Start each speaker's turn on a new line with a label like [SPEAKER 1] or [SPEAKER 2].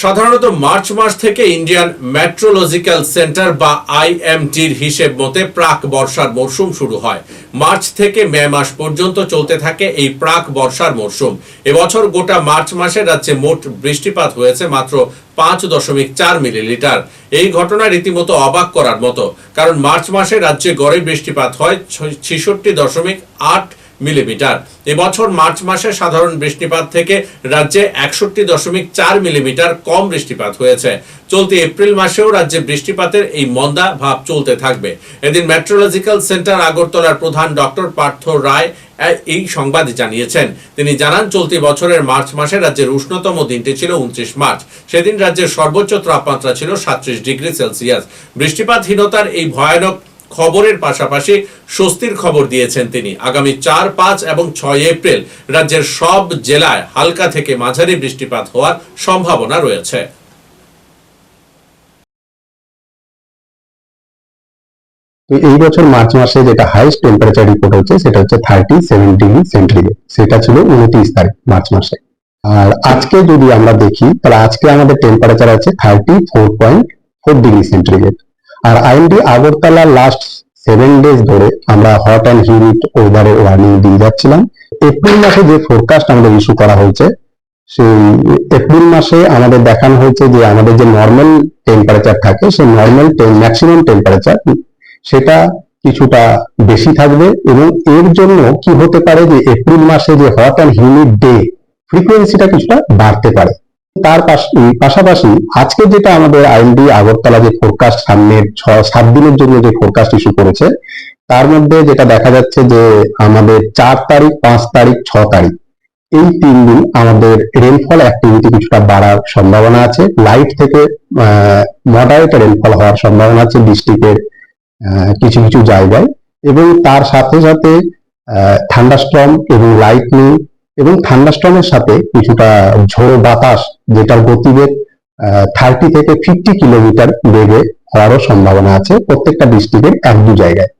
[SPEAKER 1] সাধারণত মার্চ মাস থেকে Indian meteorological centre বা আইএমটির হিসেব মতে প্রাক বর্ষার মরশুম শুরু হয়। মার্চ থেকে মে মাস পর্যন্ত চলতে থাকে এই প্রাক বর্ষার মরশুম। এবছর গোটা মার্চ মাসে রাজ্যে মোট বৃষ্টিপাত হয়েছে মাত্র পাঁচ দশমিক চার মিলিলিটার। এই ঘটনা রীতিমতো অবাক করার মতো, কারণ মার্চ মাসে রাজ্যে গড়ে বৃষ্টিপাত হয় ছেষট্টি দশমিক আট মিলিমিটার। এবছর মার্চ মাসে সাধারণ বৃষ্টিপাত থেকে রাজ্যে একষট্টি দশমিক চার মিলিমিটার কম বৃষ্টিপাত হয়েছে। চলতি এপ্রিল মাসেও রাজ্যে বৃষ্টিপাতের এই মন্দা ভাব চলতে থাকবে। এদিন মেট্রোলজিক্যাল সেন্টার আগরতলার প্রধান ডক্টর পার্থ রায় এই সংবাদ জানিয়েছেন। তিনি জানান, চলতি বছরের মার্চ মাসে রাজ্যের উষ্ণতম দিনটি ছিল উনত্রিশ মার্চ। সেদিন রাজ্যের সর্বোচ্চ তাপমাত্রা ছিল সাতত্রিশ ডিগ্রি সেলসিয়াস। বৃষ্টিপাতহীনতার এই ভয়ানক খবরের পাশাপাশি স্বস্তির খবর দিয়েছেন তিনি। আগামী চার, পাঁচ এবং ছয় এপ্রিল রাজ্যের সব জেলায় হালকা থেকে মাঝারি বৃষ্টিপাত হওয়ার সম্ভাবনা রয়েছে।
[SPEAKER 2] তো এই বছর মার্চ মাসে যেটা হাইস্ট টেম্পারেচার রিপোর্ট হচ্ছে, সেটা হচ্ছে থার্টি সেভেন ডিগ্রি সেন্টিগ্রেড সেটা ছিল উনত্রিশ তারিখ, মার্চ মাসে। আর আজকে যদি আমরা দেখি, তাহলে আজকে আমাদের টেম্পারেচার আছে thirty four point four degree centigrade আর IND Agartala last seven days ধরে আমরা হট অ্যান্ড হিউমিড ওয়েদারে ওয়ার্নিং দিয়ে যাচ্ছিলাম। এপ্রিল মাসে যে ফোরকাস্ট আমাদের ইস্যু করা হয়েছে, সেই এপ্রিল মাসে আমাদের দেখানো হয়েছে যে আমাদের যে নর্মাল টেম্পারেচার থাকে, সেই নর্মাল ম্যাক্সিমাম টেম্পারেচার সেটা কিছুটা বেশি থাকবে এবং এর জন্য কি হতে পারে যে এপ্রিল মাসে যে হট অ্যান্ড হিউমিড ডে ফ্রিকোয়েন্সিটা কিছুটা বাড়তে পারে। তার পাশ- পাশাপাশি আজকে যেটা আমাদের আইএলডি আগরতলা যে ফোরকাস্ট সামনের ছ সাত দিনের জন্য যে ফোরকাস্ট ইস্যু করেছে, তার মধ্যে যেটা দেখা যাচ্ছে যে আমাদের চার তারিখ, পাঁচ তারিখ, ছ তারিখ, এই তিন দিন আমাদের রেনফল অ্যাক্টিভিটি কিছুটা বাড়ার সম্ভাবনা আছে। লাইট থেকে মডারেট রেনফল হওয়ার সম্ভাবনা আছে ডিস্ট্রিক্টের কিছু কিছু জায়গায়। এবং তার সাথে সাথে ঠান্ডা থান্ডাস্ট্রম এবং লাইটনিং এবং থান্ডাস্ট্রমের সাথে কিছুটা ঝোড়ো বাতাস যেটার গতিবেগ থার্টি থেকে ফিফটি কিলোমিটার বেগে হওয়ারও সম্ভাবনা আছে প্রত্যেকটা ডিস্ট্রিক্টের এক দু জায়গায়।